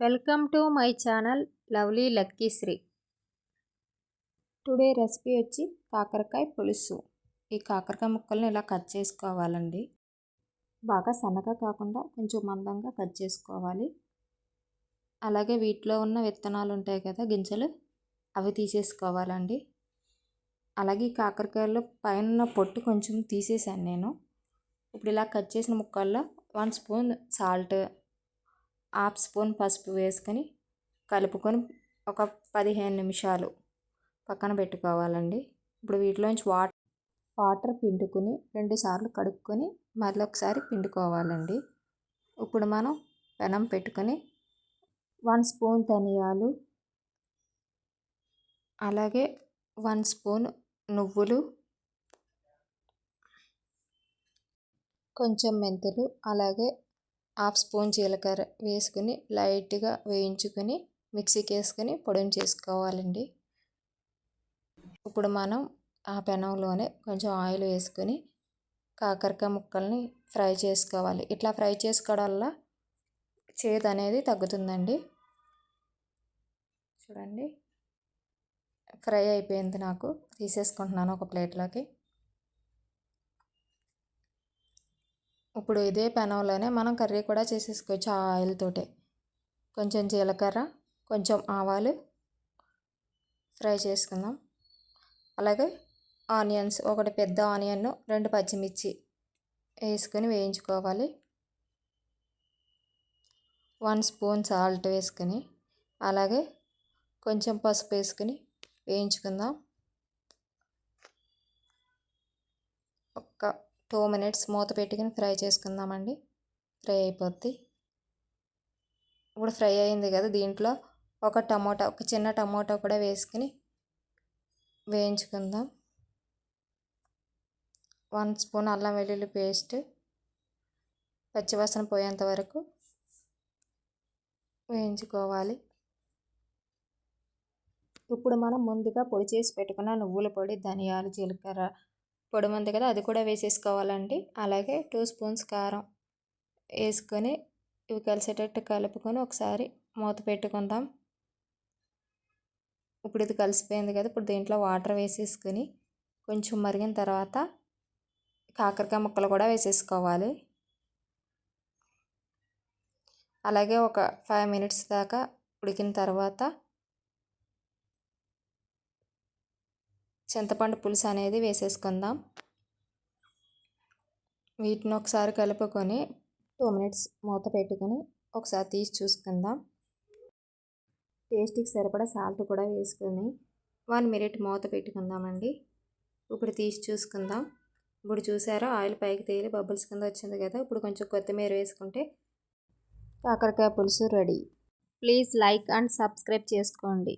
Welcome to my channel lovely lucky Sri. Today recipe వచ్చి కాకరకాయ పులుసు. ఈ కాకరకాయ ముక్కల్ని ఇలా కట్ చేసుకోవాలండి. బాగా సన్నగా కాకుండా కొంచెం మందంగా కట్ చేసుకోవాలి. అలాగే వీటిలో ఉన్న విత్తనాలు ఉంటాయి కదా గింజలు అవి తీసేసుకోవాలండి. అలాగే ఈ కాకరకాయలో పైన పొట్టు కొంచెం తీసేసాను నేను. ఇప్పుడు ఇలా కట్ చేసిన ముక్కల్లో one spoon salt half spoon పసుపు వేసుకొని కలుపుకొని ఒక పదిహేను నిమిషాలు పక్కన పెట్టుకోవాలండి. ఇప్పుడు వీటిలోంచి వాటర్ వాటర్ పిండుకొని రెండుసార్లు కడుక్కొని మళ్ళీ ఒకసారి పిండుకోవాలండి. ఇప్పుడు మనం పెనం పెట్టుకొని వన్ స్పూన్ ధనియాలు అలాగే వన్ స్పూన్ నువ్వులు కొంచెం మెంతులు అలాగే హాఫ్ స్పూన్ జీలకర్ర వేసుకుని లైట్గా వేయించుకొని మిక్సీకి వేసుకొని పొడిని చేసుకోవాలండి. ఇప్పుడు మనం ఆ పెనంలోనే కొంచెం ఆయిల్ వేసుకొని కాకరకాయ ముక్కల్ని ఫ్రై చేసుకోవాలి. ఇట్లా ఫ్రై చేసుకోవడం వల్ల చేదు అనేది తగ్గుతుందండి. చూడండి. ఫ్రై అయిపోయింది నాకు. తీసేసుకుంటున్నాను ఒక ప్లేట్లోకి. ఇప్పుడు ఇదే పెనంలోనే మనం కర్రీ కూడా చేసేసుకోవచ్చు ఆ ఆయిల్ తోటే. కొంచెం జీలకర్ర కొంచెం ఆవాలు ఫ్రై చేసుకుందాం. అలాగే ఆనియన్స్ ఒకటి పెద్ద ఆనియన్ రెండు పచ్చిమిర్చి వేసుకొని వేయించుకోవాలి. వన్ స్పూన్ సాల్ట్ వేసుకొని అలాగే కొంచెం పసుపు వేసుకొని వేయించుకుందాం. ఒక్క టూ మినిట్స్ మూత పెట్టుకుని ఫ్రై చేసుకుందామండి. ఫ్రై అయిపోద్ది. ఇప్పుడు ఫ్రై అయింది కదా దీంట్లో ఒక టమోటా ఒక చిన్న టమోటా కూడా వేసుకుని వేయించుకుందాం. వన్ స్పూన్ అల్లం వెల్లుల్లి పేస్ట్ పచ్చివాసన పోయేంత వరకు వేయించుకోవాలి. ఇప్పుడు మనం ముందుగా పొడి చేసి పెట్టుకున్న నువ్వుల పొడి ధనియాలు జీలకర్ర పొడి ఉంది కదా అది కూడా వేసేసుకోవాలండి. అలాగే టూ స్పూన్స్ కారం వేసుకొని ఇవి కలిసేటట్టు కలుపుకొని ఒకసారి మూత పెట్టుకుందాం. ఇప్పుడు ఇది కలిసిపోయింది కదా ఇప్పుడు దీంట్లో వాటర్ వేసేసుకొని కొంచెం మరిగిన తర్వాత కాకరకాయ ముక్కలు కూడా వేసేసుకోవాలి. అలాగే ఒక ఫైవ్ మినిట్స్ దాకా ఉడికిన తర్వాత చింతపండు పులుసు అనేది వేసేసుకుందాం. వీటిని ఒకసారి కలుపుకొని టూ మినిట్స్ మూత పెట్టుకొని ఒకసారి తీసి చూసుకుందాం. టేస్ట్కి సరిపడా సాల్ట్ కూడా వేసుకొని వన్ మినిట్ మూత పెట్టుకుందామండి. ఇప్పుడు తీసి చూసుకుందాం. ఇప్పుడు చూసారా ఆయిల్ పైకి తేలి బబుల్స్ కింద వచ్చింది కదా ఇప్పుడు కొంచెం కొత్తిమీర వేసుకుంటే కాకరకాయ పులుసు ready. Please like and subscribe చేసుకోండి.